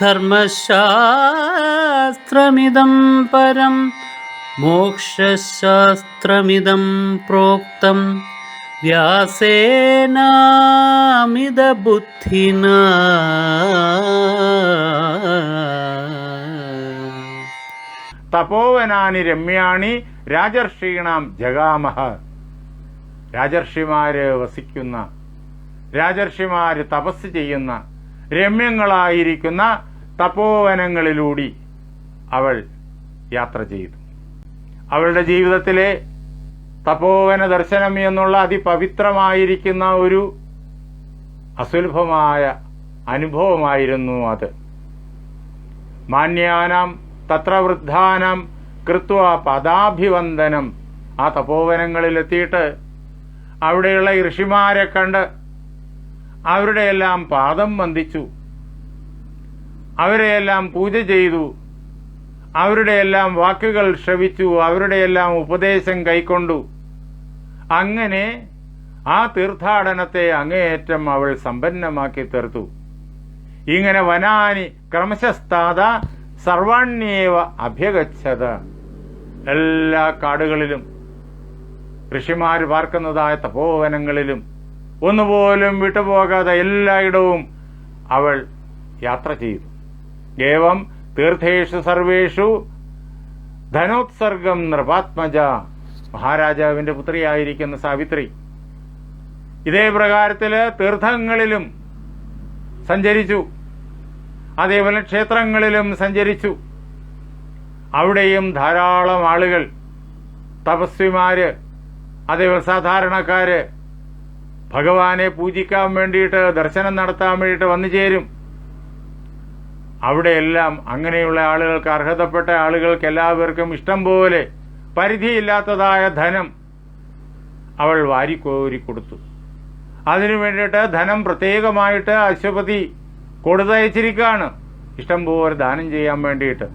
ധർമ്മശാസ്ത്രമിദം പരം മോക്ഷശാസ്ത്രമിതം പ്രോക്തം. വ്യാസേനാമിതബുദ്ധിന. തപോവനാനി രമ്യാണി രാജർഷീണാം ജഗാമഹ. രാജർഷിമാര് വസിക്കുന്ന രാജർഷിമാര് തപസ് ചെയ്യുന്ന രമ്യങ്ങളായിരിക്കുന്ന തപോവനങ്ങളിലൂടി അവൾ യാത്ര ചെയ്തു. അവളുടെ ജീവിതത്തിലെ തപോവന ദർശനം എന്നുള്ള അതിപവിത്രമായിരിക്കുന്ന ഒരു അസുലഭമായ അനുഭവമായിരുന്നു അത്. മാന്യാനാം തത്ര വൃദ്ധാനം കൃത്വ പദാഭിവന്ദനം ആ തപോവനങ്ങളിലെത്തിയിട്ട് അവിടെയുള്ള ഋഷിമാരെ കണ്ട് അവരുടെ എല്ലാം പാദം വന്ദിച്ചു. അവരെയെല്ലാം പൂജ ചെയ്തു. അവരുടെയെല്ലാം വാക്കുകൾ ശ്രവിച്ചു. അവരുടെയെല്ലാം ഉപദേശം കൈക്കൊണ്ടു. അങ്ങനെ ആ തീർത്ഥാടനത്തെ അങ്ങേയറ്റം അവൾ സമ്പന്നമാക്കി തീർത്തു. ഇങ്ങനെ വനാനി ക്രമശസ്താത സർവാണ്യേവ അഭ്യഗച്ഛത. എല്ലാ കാടുകളിലും ഋഷിമാർ പാർക്കുന്നതായ തപോവനങ്ങളിലും ഒന്നുപോലും വിട്ടുപോകാതെ എല്ലായിടവും അവൾ യാത്ര ചെയ്തു. ഏവം തീർത്ഥേഷു സർവേഷു ധനോത്സർഗം നൃപാത്മജ മഹാരാജാവിന്റെ പുത്രിയായിരിക്കുന്ന സാവിത്രി. ഇതേ പ്രകാരത്തിൽ തീർത്ഥങ്ങളിലും സഞ്ചരിച്ചു. അതേപോലെ ക്ഷേത്രങ്ങളിലും സഞ്ചരിച്ചു. അവിടെയും ധാരാളം ആളുകൾ തപസ്വിമാര് അതേപോലെ സാധാരണക്കാര് ഭഗവാനെ പൂജിക്കാൻ വേണ്ടിയിട്ട് ദർശനം നടത്താൻ വേണ്ടിയിട്ട് വന്നു ചേരും. അവിടെയെല്ലാം അങ്ങനെയുള്ള ആളുകൾക്ക് അർഹതപ്പെട്ട ആളുകൾക്ക് എല്ലാവർക്കും ഇഷ്ടം പോലെ പരിധിയില്ലാത്തതായ ധനം അവൾ വാരിക്കോരി കൊടുത്തു. അതിനു വേണ്ടിയിട്ട് ധനം പ്രത്യേകമായിട്ട് അശ്വപതി കൊടുത്തയച്ചിരിക്കുകയാണ് ഇഷ്ടം പോലെ ദാനം ചെയ്യാൻ വേണ്ടിയിട്ട്.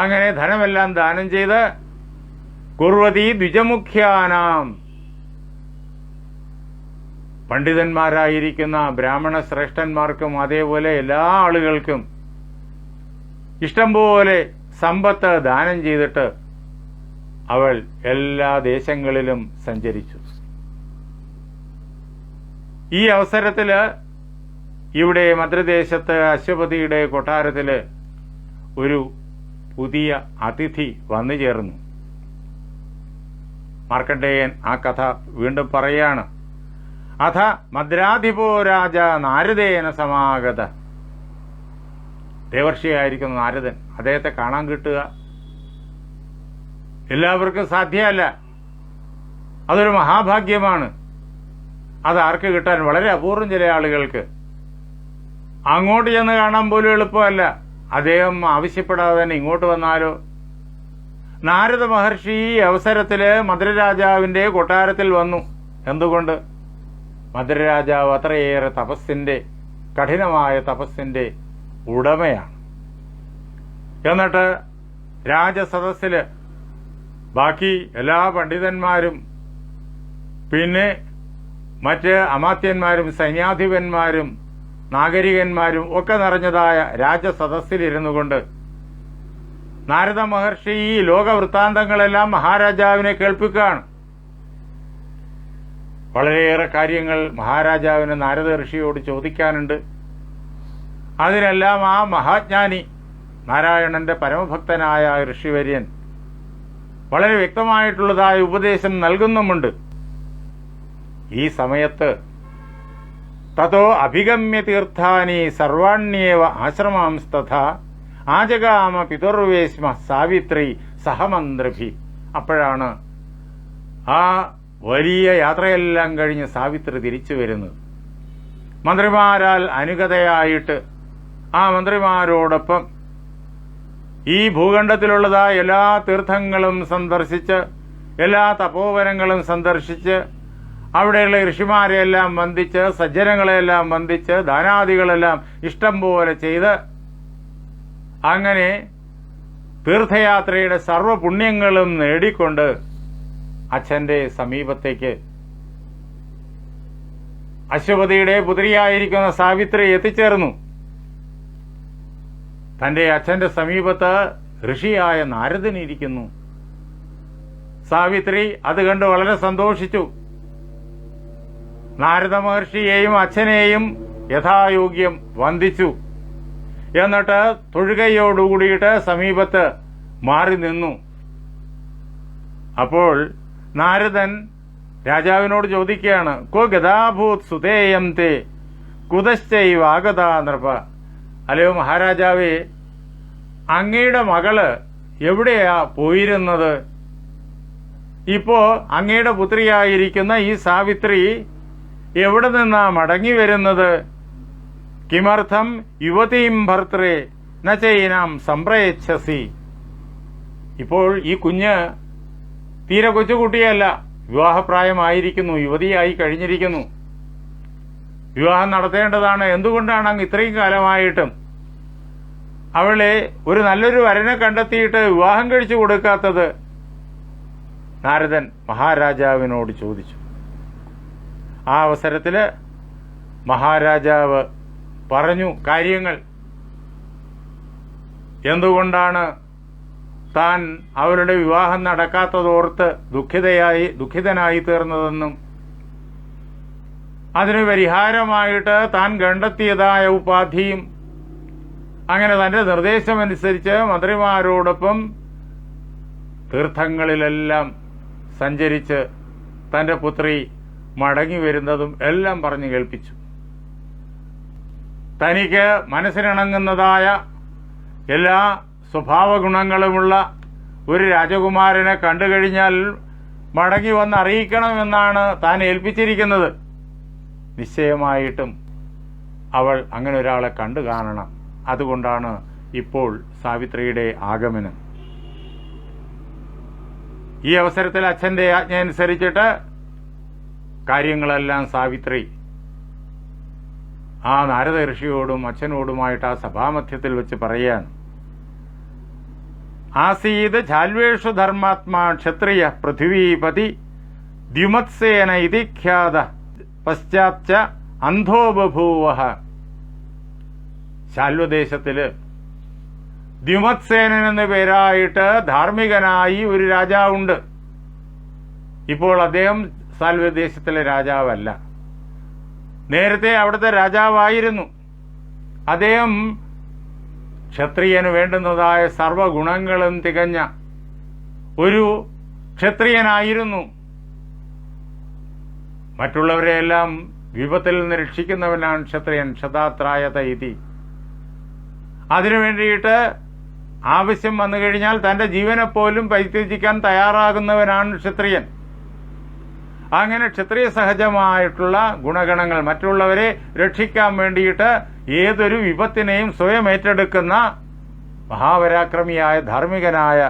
അങ്ങനെ ധനമെല്ലാം ദാനം ചെയ്ത് കുർവതി ദ്വിജമുഖ്യാനാം പണ്ഡിതന്മാരായിരിക്കുന്ന ബ്രാഹ്മണ ശ്രേഷ്ഠന്മാർക്കും അതേപോലെ എല്ലാ ആളുകൾക്കും ഇഷ്ടംപോലെ സമ്പത്ത് ദാനം ചെയ്തിട്ട് അവൾ എല്ലാ ദേശങ്ങളിലും സഞ്ചരിച്ചു. ഈ അവസരത്തിൽ ഇവിടെ മദ്രദേശത്ത് അശ്വപതിയുടെ കൊട്ടാരത്തിൽ ഒരു പുതിയ അതിഥി വന്നു ചേർന്നു. മാർക്കണ്ഡേയൻ ആ കഥ വീണ്ടും പറയാണ്. അഥ മദ്രാധിപോ രാജ നാരദേന സമാഗത. ദേവർഷിയായിരിക്കുന്ന നാരദൻ. അദ്ദേഹത്തെ കാണാൻ കിട്ടുക. എല്ലാവർക്കും സാധ്യമല്ല. അതൊരു മഹാഭാഗ്യമാണ്. അത് ആർക്ക് കിട്ടാൻ? വളരെ അപൂർവം ചില ആളുകൾക്ക്. അങ്ങോട്ട് ചെന്ന് കാണാൻ പോലും എളുപ്പമല്ല. അദ്ദേഹം ആവശ്യപ്പെടാതെ തന്നെ ഇങ്ങോട്ട് വന്നാലോ? നാരദ മഹർഷി ഈ അവസരത്തിൽ മധുരരാജാവിന്റെ കൊട്ടാരത്തിൽ വന്നു. എന്തുകൊണ്ട്? മധുരരാജാവ് അത്രയേറെ തപസ്സിന്റെ കഠിനമായ തപസ്സിന്റെ ഉടമയാണ്. എന്നിട്ട് രാജസദസ്സിൽ ബാക്കി എല്ലാ പണ്ഡിതന്മാരും പിന്നെ മറ്റ് അമാത്യന്മാരും സൈന്യാധിപന്മാരും നാഗരികന്മാരും ഒക്കെ നിറഞ്ഞതായ രാജസദസ്സിലിരുന്നു കൊണ്ട് നാരദ മഹർഷി ഈ ലോകവൃത്താന്തങ്ങളെല്ലാം മഹാരാജാവിനെ കേൾപ്പിക്കുകയാണ്. വളരെയേറെ കാര്യങ്ങൾ മഹാരാജാവിന് നാരദ ഋഷിയോട് ചോദിക്കാനുണ്ട്. അതിനെല്ലാം ആ മഹാജ്ഞാനി നാരായണന്റെ പരമഭക്തനായ ഋഷിവര്യൻ വളരെ വ്യക്തമായിട്ടുള്ളതായ ഉപദേശം നൽകുന്നുമുണ്ട്. ഈ സമയത്ത് തതോ അഭിഗമ്യ തീർത്ഥാനി സർവാണ്യേവ ആശ്രമാംസ്തഥ ആചകാമ പിതുർവേശ്മ സാവിത്രി സഹമന്ത്രഭി. അപ്പോഴാണ് ആ വലിയ യാത്രയെല്ലാം കഴിഞ്ഞ് സാവിത്രി തിരിച്ചു വരുന്നത് മന്ത്രിമാരാൽ അനുഗതയായിട്ട് ആ മന്ത്രിമാരോടൊപ്പം ഈ ഭൂഖണ്ഡത്തിലുള്ളതായ എല്ലാ തീർത്ഥങ്ങളും സന്ദർശിച്ച് എല്ലാ തപോവനങ്ങളും സന്ദർശിച്ച് അവിടെയുള്ള ഋഷിമാരെയെല്ലാം വന്ദിച്ച് സജ്ജനങ്ങളെയെല്ലാം വന്ദിച്ച് ദാനാദികളെല്ലാം ഇഷ്ടം പോലെ ചെയ്ത് അങ്ങനെ തീർത്ഥയാത്രയുടെ സർവപുണ്യങ്ങളും നേടിക്കൊണ്ട് അച്ഛന്റെ സമീപത്തേക്ക്. അശ്വപതിയുടെ പുത്രിയായിരിക്കുന്ന സാവിത്രി എത്തിച്ചേർന്നു. തന്റെ അച്ഛന്റെ സമീപത്ത് ഋഷിയായ നാരദൻ ഇരിക്കുന്നു. സാവിത്രി അത് കണ്ട് വളരെ സന്തോഷിച്ചു. നാരദ മഹർഷിയെയും അച്ഛനെയും യഥായോഗ്യം വന്ദിച്ചു. എന്നിട്ട് തൊഴുകയോടുകൂടിയിട്ട് സമീപത്ത് മാറി നിന്നു. അപ്പോൾ നാരദൻ രാജാവിനോട് ചോദിക്കുകയാണ് കോ ഗതാഭൂത് സുതേയം തേ കുതശ്ചൈവാഗത നൃപ? അല്ലയോ മഹാരാജാവേ അങ്ങയുടെ മകൾ എവിടെയാ പോയിരുന്നത്? ഇപ്പോ അങ്ങയുടെ പുത്രിയായിരിക്കുന്ന ഈ സാവിത്രി എവിടെ നിന്നാ മടങ്ങി വരുന്നത്? കിമർത്ഥം യുവതീം ഭർത്തൃ നചൈനാം സംപ്രയച്ഛസി ഇപ്പോൾ ഈ കുഞ്ഞ് തീരെ കൊച്ചുകുട്ടിയല്ല. വിവാഹപ്രായമായിരിക്കുന്നു. യുവതിയായി കഴിഞ്ഞിരിക്കുന്നു. വിവാഹം നടത്തേണ്ടതാണ്. എന്തുകൊണ്ടാണ് അങ്ങ് ഇത്രയും കാലമായിട്ടും അവളെ ഒരു നല്ലൊരു വരനെ കണ്ടെത്തിയിട്ട് വിവാഹം കഴിച്ചു കൊടുക്കാത്തത്? നാരദൻ മഹാരാജാവിനോട് ചോദിച്ചു. ആ അവസരത്തിൽ മഹാരാജാവ് പറഞ്ഞു കാര്യങ്ങൾ. എന്തുകൊണ്ടാണ് താൻ അവരുടെ വിവാഹം നടക്കാത്തതോർത്ത് ദുഃഖിതയായി ദുഃഖിതനായി തീർന്നതെന്നും അതിന് പരിഹാരമായിട്ട് താൻ കണ്ടെത്തിയതായ ഉപാധിയും അങ്ങനെ തന്റെ നിർദ്ദേശമനുസരിച്ച് മന്ത്രിമാരോടൊപ്പം തീർത്ഥങ്ങളിലെല്ലാം സഞ്ചരിച്ച് തന്റെ പുത്രി മടങ്ങി വരുന്നതും എല്ലാം പറഞ്ഞു കേൾപ്പിച്ചു. തനിക്ക് മനസ്സിനിണങ്ങുന്നതായ എല്ലാ സ്വഭാവ ഗുണങ്ങളുമുള്ള ഒരു രാജകുമാരനെ കണ്ടു കഴിഞ്ഞാൽ മടങ്ങി വന്ന് അറിയിക്കണമെന്നാണ് താൻ ഏൽപ്പിച്ചിരിക്കുന്നത്. നിശ്ചയമായിട്ടും അവൾ അങ്ങനെ ഒരാളെ കണ്ടു കാണണം. അതുകൊണ്ടാണ് ഇപ്പോൾ സാവിത്രിയുടെ ആഗമനം. ഈ അവസരത്തിൽ അച്ഛന്റെ ആജ്ഞ അനുസരിച്ചിട്ട് കാര്യങ്ങളെല്ലാം സാവിത്രി ആ നാരദ ഋഷിയോടും അച്ഛനോടുമായിട്ട് ആ സഭാമധ്യത്തിൽ വെച്ച് പറയാണ് ആസീത് ജാൽവേഷു ധർമാത്മാ ക്ഷത്രിയ പൃഥിവീപതി ദ്യുമത്സേന ഇതി ഖ്യാത പശ്ചാത്ത അന്ധോ ശാൽവദേശത്തിൽ ദ്യുമത്സേനൻ എന്ന പേരായിട്ട് ധാർമ്മികനായി ഒരു രാജാവുണ്ട്. ഇപ്പോൾ അദ്ദേഹം സാൽവദേശത്തിലെ രാജാവല്ല. നേരത്തെ അവിടുത്തെ രാജാവായിരുന്നു. അദ്ദേഹം ക്ഷത്രിയന് വേണ്ടുന്നതായ സർവഗുണങ്ങളും തികഞ്ഞ ഒരു ക്ഷത്രിയനായിരുന്നു. മറ്റുള്ളവരെയെല്ലാം വിപത്തിൽ നിന്ന് രക്ഷിക്കുന്നവനാണ് ക്ഷത്രിയൻ ക്ഷതാത്രായത ഇതി. അതിനു വേണ്ടിയിട്ട് ആവശ്യം വന്നു കഴിഞ്ഞാൽ തന്റെ ജീവനെപ്പോലും പരിത്യജിക്കാൻ തയ്യാറാകുന്നവനാണ് ക്ഷത്രിയൻ. അങ്ങനെ ക്ഷത്രിയ സഹജമായിട്ടുള്ള ഗുണഗണങ്ങൾ മറ്റുള്ളവരെ രക്ഷിക്കാൻ വേണ്ടിയിട്ട് ഏതൊരു വിപത്തിനെയും സ്വയം ഏറ്റെടുക്കുന്ന മഹാപരാക്രമിയായ ധാർമ്മികനായ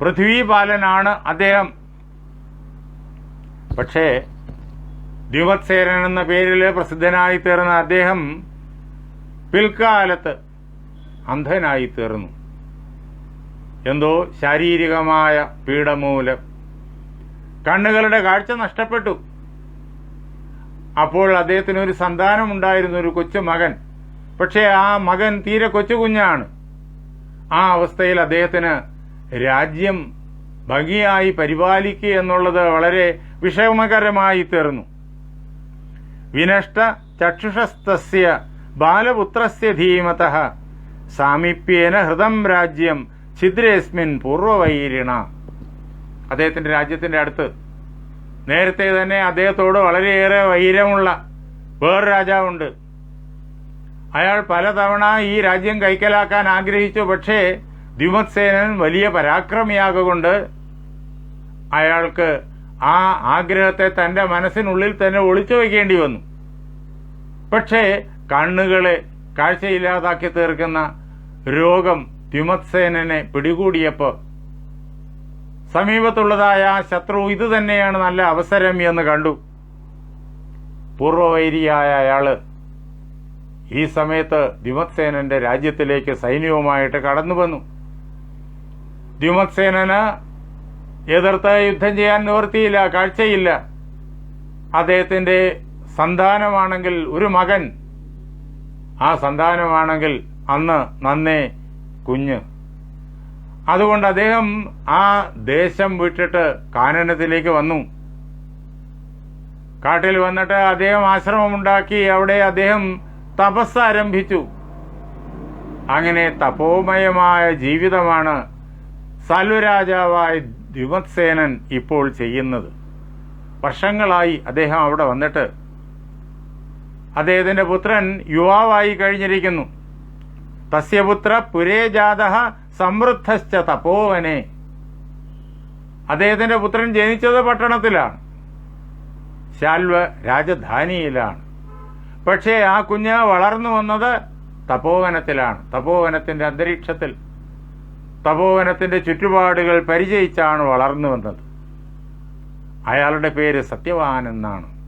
പൃഥ്വിപാലനാണ് അദ്ദേഹം. പക്ഷേ ദ്വിവത്സേനൻ എന്ന പേരിൽ പ്രസിദ്ധനായി തീർന്ന അദ്ദേഹം പിൽക്കാലത്ത് അന്ധനായി തീർന്നു എന്തോ ശാരീരികമായ പീഡമൂലം കണ്ണുകളുടെ കാഴ്ച നഷ്ടപ്പെട്ടു. അപ്പോൾ അദ്ദേഹത്തിന് ഒരു സന്താനമുണ്ടായിരുന്നു ഒരു കൊച്ചു മകൻ. പക്ഷേ ആ മകൻ തീരെ കൊച്ചു കുഞ്ഞാണ്. ആ അവസ്ഥയിൽ അദ്ദേഹത്തിന് രാജ്യം ഭംഗിയായി പരിപാലിക്കുക എന്നുള്ളത് വളരെ വിഷമകരമായി തീർന്നു. വിനഷ്ട ചക്ഷുഷസ്തസ്യ ബാലപുത്രസ്യ ധീമത സാമീപ്യേന ഹൃദം രാജ്യം ഛിദ്രേസ്മിൻ പൂർവവൈരിണ. അദ്ദേഹത്തിന്റെ രാജ്യത്തിന്റെ അടുത്ത്. നേരത്തെ തന്നെ അദ്ദേഹത്തോട് വളരെയേറെ വൈരമുള്ള വേറെ രാജാവുണ്ട്. അയാൾ പലതവണ ഈ രാജ്യം കൈക്കലാക്കാൻ ആഗ്രഹിച്ചു പക്ഷേ ദ്വിമത്സേനൻ വലിയ പരാക്രമിയാകൊണ്ട് അയാൾക്ക് ആ ആഗ്രഹത്തെ തന്റെ മനസ്സിനുള്ളിൽ തന്നെ ഒളിച്ചു വയ്ക്കേണ്ടി വന്നു. പക്ഷേ കണ്ണുകളെ കാഴ്ചയില്ലാതാക്കി തീർക്കുന്ന രോഗം ദ്വിമത്സേനനെ പിടികൂടിയപ്പോൾ സമീപത്തുള്ളതായ ശത്രു ഇത് തന്നെയാണ് നല്ല അവസരം എന്ന് കണ്ടു. പൂർവവൈരിയായ അയാൾ ഈ സമയത്ത് ദ്യുമത്സേനന്റെ രാജ്യത്തിലേക്ക് സൈന്യവുമായിട്ട് കടന്നു വന്നു. ദ്യുമത്സേനന് എതിർത്ത് യുദ്ധം ചെയ്യാൻ നിവൃത്തിയില്ല കാഴ്ചയില്ല. അദ്ദേഹത്തിന്റെ സന്താനമാണെങ്കിൽ ഒരു മകൻ. ആ സന്താനമാണെങ്കിൽ അന്ന് നന്നേ കുഞ്ഞ്. അതുകൊണ്ട് അദ്ദേഹം ആ ദേശം വിട്ടിട്ട് കാനനത്തിലേക്ക് വന്നു. കാട്ടിൽ വന്നിട്ട് അദ്ദേഹം ആശ്രമമുണ്ടാക്കി. അവിടെ അദ്ദേഹം തപസ് ആരംഭിച്ചു അങ്ങനെ തപോമയമായ ജീവിതമാണ് സൽവരാജാവായ ദ്വിമത്സേനൻ ഇപ്പോൾ ചെയ്യുന്നത്. വർഷങ്ങളായി അദ്ദേഹം അവിടെ വന്നിട്ട് അദ്ദേഹത്തിന്റെ പുത്രൻ യുവാവായി കഴിഞ്ഞിരിക്കുന്നു. തസ്യപുത്ര പുരേ ജാത സമൃദ്ധശ്ച തപോവനെ. അദ്ദേഹത്തിന്റെ പുത്രൻ ജനിച്ചത് പട്ടണത്തിലാണ്. ശാൽവ രാജധാനിയിലാണ്. പക്ഷേ ആ കുഞ്ഞ് വളർന്നു വന്നത് തപോവനത്തിലാണ്. തപോവനത്തിന്റെ അന്തരീക്ഷത്തിൽ. തപോവനത്തിന്റെ ചുറ്റുപാടുകൾ പരിചയിച്ചാണ് വളർന്നു വന്നത്. അയാളുടെ പേര് സത്യവാൻ എന്നാണ്.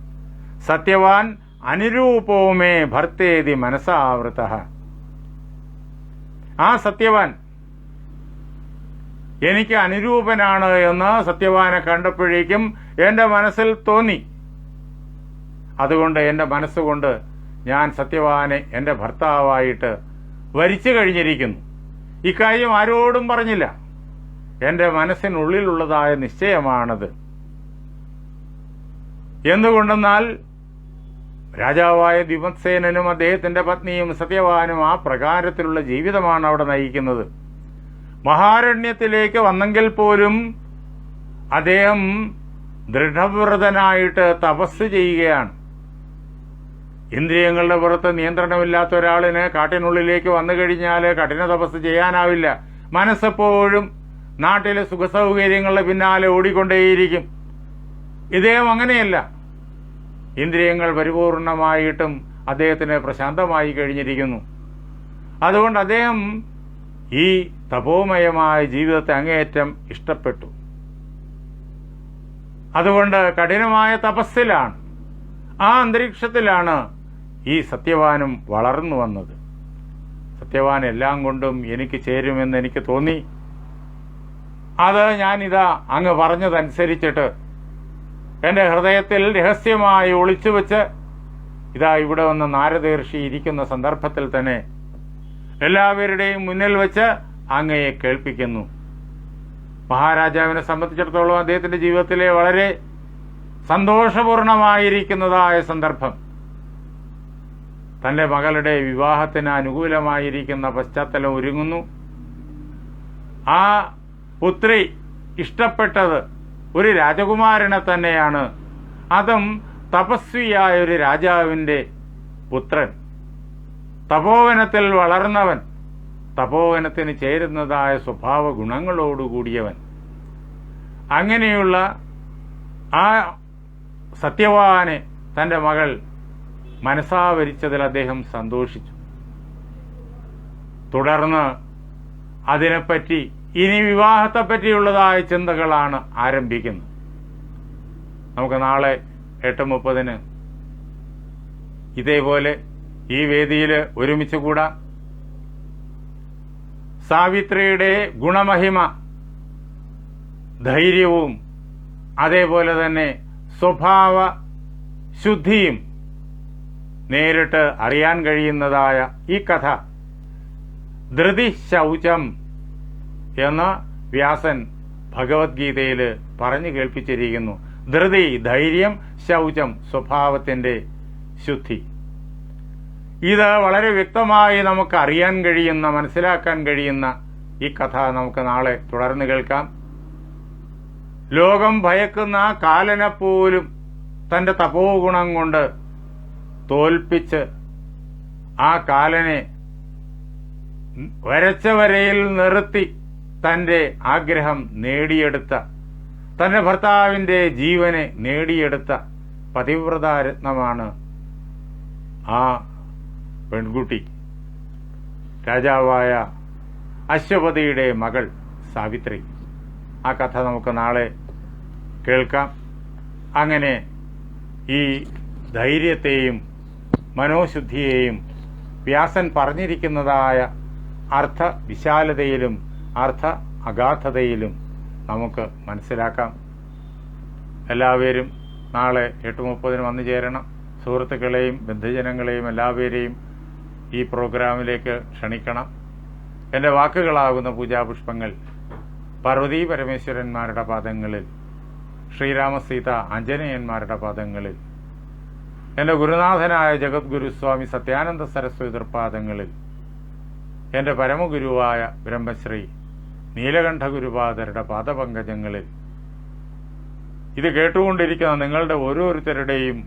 സത്യവാൻ അനുരൂപവുമേ ഭർത്തേതി മനസാവൃത. ആ സത്യവാൻ എനിക്ക് അനുരൂപനാണ് എന്ന് സത്യവാനെ കണ്ടപ്പോഴേക്കും എന്റെ മനസ്സിൽ തോന്നി. അതുകൊണ്ട് എന്റെ മനസ്സുകൊണ്ട് ഞാൻ സത്യവാനെ എന്റെ ഭർത്താവായിട്ട് വരിച്ചു കഴിഞ്ഞിരിക്കുന്നു. ഇക്കാര്യം ആരോടും പറഞ്ഞില്ല. എന്റെ മനസ്സിനുള്ളിലുള്ളതായ നിശ്ചയമാണത്. എന്തുകൊണ്ടെന്നാൽ രാജാവായ ദ്വിമത്സേനനും അദ്ദേഹത്തിന്റെ പത്നിയും സത്യവാനും ആ പ്രകാരത്തിലുള്ള ജീവിതമാണ് അവിടെ നയിക്കുന്നത്. മഹാരണ്യത്തിലേക്ക് വന്നെങ്കിൽ പോലും അദ്ദേഹം ദൃഢവ്രതനായിട്ട് തപസ് ചെയ്യുകയാണ്. ഇന്ദ്രിയങ്ങളുടെ പുറത്ത് നിയന്ത്രണമില്ലാത്ത ഒരാളിന് കാട്ടിനുള്ളിലേക്ക് വന്നു കഴിഞ്ഞാൽ കഠിന തപസ് ചെയ്യാനാവില്ല. മനസ്സെപ്പോഴും നാട്ടിലെ സുഖസൗകര്യങ്ങളുടെ പിന്നാലെ ഓടിക്കൊണ്ടേയിരിക്കും. ഇദ്ദേഹം അങ്ങനെയല്ല. ഇന്ദ്രിയങ്ങൾ പരിപൂർണമായിട്ടും അദ്ദേഹത്തിന് പ്രശാന്തമായി കഴിഞ്ഞിരിക്കുന്നു. അതുകൊണ്ട് അദ്ദേഹം ഈ തപോമയമായ ജീവിതത്തെ അങ്ങേയറ്റം ഇഷ്ടപ്പെട്ടു. അതുകൊണ്ട് കഠിനമായ തപസ്സിലാണ് ആ അന്തരീക്ഷത്തിലാണ് ഈ സത്യവാനും വളർന്നു വന്നത്. സത്യവാൻ എല്ലാം കൊണ്ടും എനിക്ക് ചേരുമെന്ന് എനിക്ക് തോന്നി. അത് ഞാനിതാ അങ്ങ് പറഞ്ഞതനുസരിച്ചിട്ട് എന്റെ ഹൃദയത്തിൽ രഹസ്യമായി ഒളിച്ചു വെച്ച് ഇതാ ഇവിടെ വന്ന് നാരദീർഷി ഇരിക്കുന്ന സന്ദർഭത്തിൽ തന്നെ എല്ലാവരുടെയും മുന്നിൽ വെച്ച് അങ്ങയെ കേൾപ്പിക്കുന്നു. മഹാരാജാവിനെ സംബന്ധിച്ചിടത്തോളം അദ്ദേഹത്തിന്റെ ജീവിതത്തിലെ വളരെ സന്തോഷപൂർണമായിരിക്കുന്നതായ സന്ദർഭം. തന്റെ മകളുടെ വിവാഹത്തിന് അനുകൂലമായിരിക്കുന്ന പശ്ചാത്തലം ഒരുങ്ങുന്നു. ആ പുത്രി ഇഷ്ടപ്പെട്ടത് ഒരു രാജകുമാരനെ തന്നെയാണ്. അതും തപസ്വിയായ ഒരു രാജാവിന്റെ പുത്രൻ. തപോവനത്തിൽ വളർന്നവൻ തപോവനത്തിന് ചേരുന്നതായ സ്വഭാവ ഗുണങ്ങളോടുകൂടിയവൻ അങ്ങനെയുള്ള ആ സത്യവാനെ തന്റെ മകൾ മനസ്സാവരിച്ചതിൽ അദ്ദേഹം സന്തോഷിച്ചു. തുടർന്ന് അതിനെപ്പറ്റി ഇനി വിവാഹത്തെപ്പറ്റിയുള്ളതായ ചിന്തകളാണ് ആരംഭിക്കുന്നത്. നമുക്ക് നാളെ എട്ട് മുപ്പതിന് ഇതേപോലെ ഈ വേദിയിൽ ഒരുമിച്ച് കൂടാം. സാവിത്രിയുടെ ഗുണമഹിമ ധൈര്യവും അതേപോലെ തന്നെ സ്വഭാവ ശുദ്ധിയും നേരിട്ട് അറിയാൻ കഴിയുന്നതായ ഈ കഥ ധൃതി ശൗചം എന്ന് വ്യാസൻ ഭഗവത്ഗീതയിൽ പറഞ്ഞു കേൾപ്പിച്ചിരിക്കുന്നു. ധൃതി ധൈര്യം ശൗചം സ്വഭാവത്തിന്റെ ശുദ്ധി. ഇത് വളരെ വ്യക്തമായി നമുക്ക് അറിയാൻ കഴിയുന്ന മനസ്സിലാക്കാൻ കഴിയുന്ന ഈ കഥ നമുക്ക് നാളെ തുടർന്ന് കേൾക്കാം. ലോകം ഭയക്കുന്ന കാലനെ പോലും തന്റെ തപോ ഗുണം കൊണ്ട് തോൽപ്പിച്ച് ആ കാലനെ വരച്ച വരയിൽ നിർത്തി തന്റെ ആഗ്രഹം നേടിയെടുത്ത തന്റെ ഭർത്താവിന്റെ ജീവനെ നേടിയെടുത്ത പതിവ്രതാരത്നമാണ് ആ പെൺകുട്ടി. രാജാവായ അശ്വപതിയുടെ മകൾ സാവിത്രി. ആ കഥ നമുക്ക് നാളെ കേൾക്കാം. അങ്ങനെ ഈ ധൈര്യത്തെയും മനോശുദ്ധിയെയും വ്യാസൻ പറഞ്ഞിരിക്കുന്നതായ അർത്ഥ വിശാലതയിലും അർത്ഥ അഗാധതയിലും നമുക്ക് മനസ്സിലാക്കാം. എല്ലാവരും നാളെ എട്ട് മുപ്പതിന് വന്നു ചേരണം. സുഹൃത്തുക്കളെയും ബന്ധുജനങ്ങളെയും എല്ലാവരെയും ഈ പ്രോഗ്രാമിലേക്ക് ക്ഷണിക്കണം. എന്റെ വാക്കുകളാകുന്ന പൂജാപുഷ്പങ്ങൾ പാർവതീ പരമേശ്വരന്മാരുടെ പാദങ്ങളിൽ ശ്രീരാമസീത ആഞ്ജനേയന്മാരുടെ പാദങ്ങളിൽ എന്റെ ഗുരുനാഥനായ ജഗദ്ഗുരു സ്വാമി സത്യാനന്ദ സരസ്വതി പാദങ്ങളിൽ എന്റെ പരമഗുരുവായ ബ്രഹ്മശ്രീ നീലകണ്ഠ ഗുരുപാദരുടെ പാദപങ്കജങ്ങളിൽ. ഇത് കേട്ടുകൊണ്ടിരിക്കുന്ന നിങ്ങളുടെ ഓരോരുത്തരുടെയും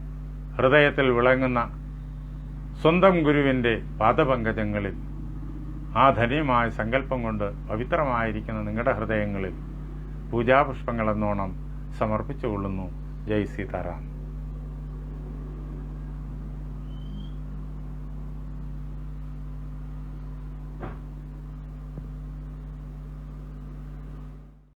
ഹൃദയത്തിൽ വിളങ്ങുന്ന സ്വന്തം ഗുരുവിന്റെ പാദപങ്കജങ്ങളിൽ ആ ധന്യമായ സങ്കല്പം കൊണ്ട് പവിത്രമായിരിക്കുന്ന നിങ്ങളുടെ ഹൃദയങ്ങളിൽ പൂജാപുഷ്പങ്ങളെന്നോണം സമർപ്പിച്ചുകൊള്ളുന്നു. ജയ് സീതാറാം